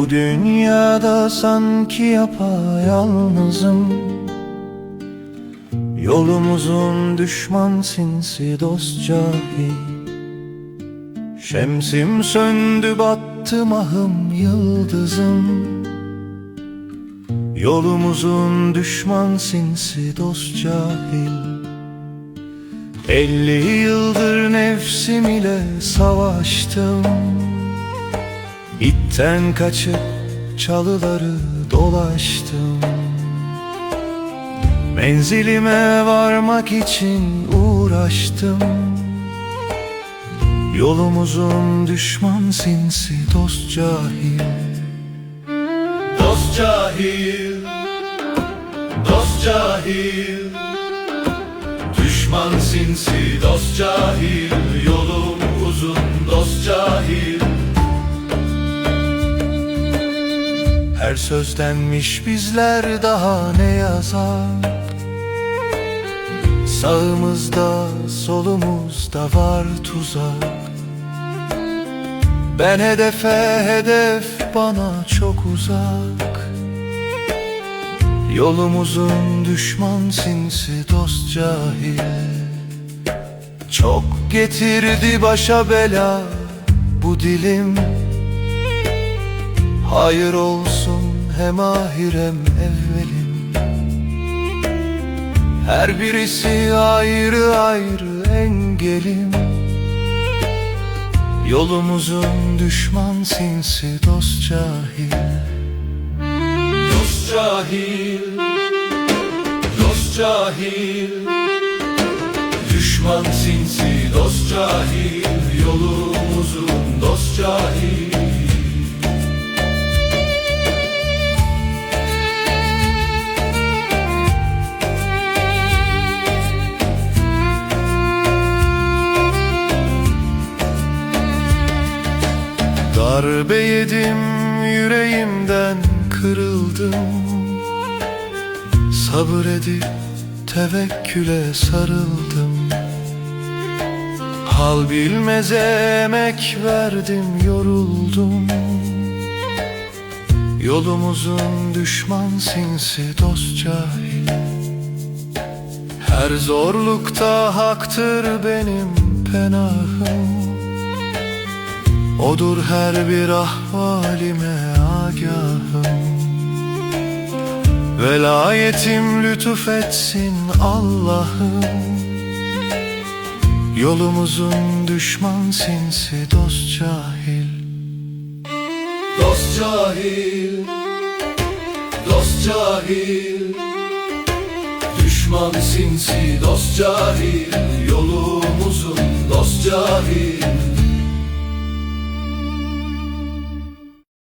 Bu dünyada sanki yapayalnızım. Yolumuzun düşman sinsi dost cahil Şemsim söndü battı mahım yıldızım. Yolumuzun düşman sinsi dost cahil Elli yıldır nefsim ile savaştım İtten kaçıp çalıları dolaştım. Menzilime varmak için uğraştım. Yolumuzun düşman sinsi dost cahil. Dost cahil Dost cahil. Düşman sinsi dost cahil Yolum Her sözlenmiş bizler daha ne yazar? Sağımızda solumuzda var tuzak. Ben hedefe hedef bana çok uzak. Yolumuzun düşman sinsi dost cahil Çok getirdi başa bela bu dilim. Hayır olsun hem ahir hem evvelim. Her birisi ayrı ayrı engelim. Yolumuzun düşman sinsi dost cahil. Dost cahil Dost cahil. Düşman sinsi dost cahil. Yolumuzun dost cahil Darbe yedim yüreğimden kırıldım. Sabır edip tevekküle sarıldım. Hal bilmez emek verdim yoruldum. Yolumuzun düşman sinsi dost cahil. Her zorlukta haktır benim penahım Odur her bir ahvalime agahım. Velayetim lütuf etsin Allah'ım. Yolumuzun düşman sinsi dost cahil. Dost cahil Dost cahil. Düşman sinsi dost cahil. Cahil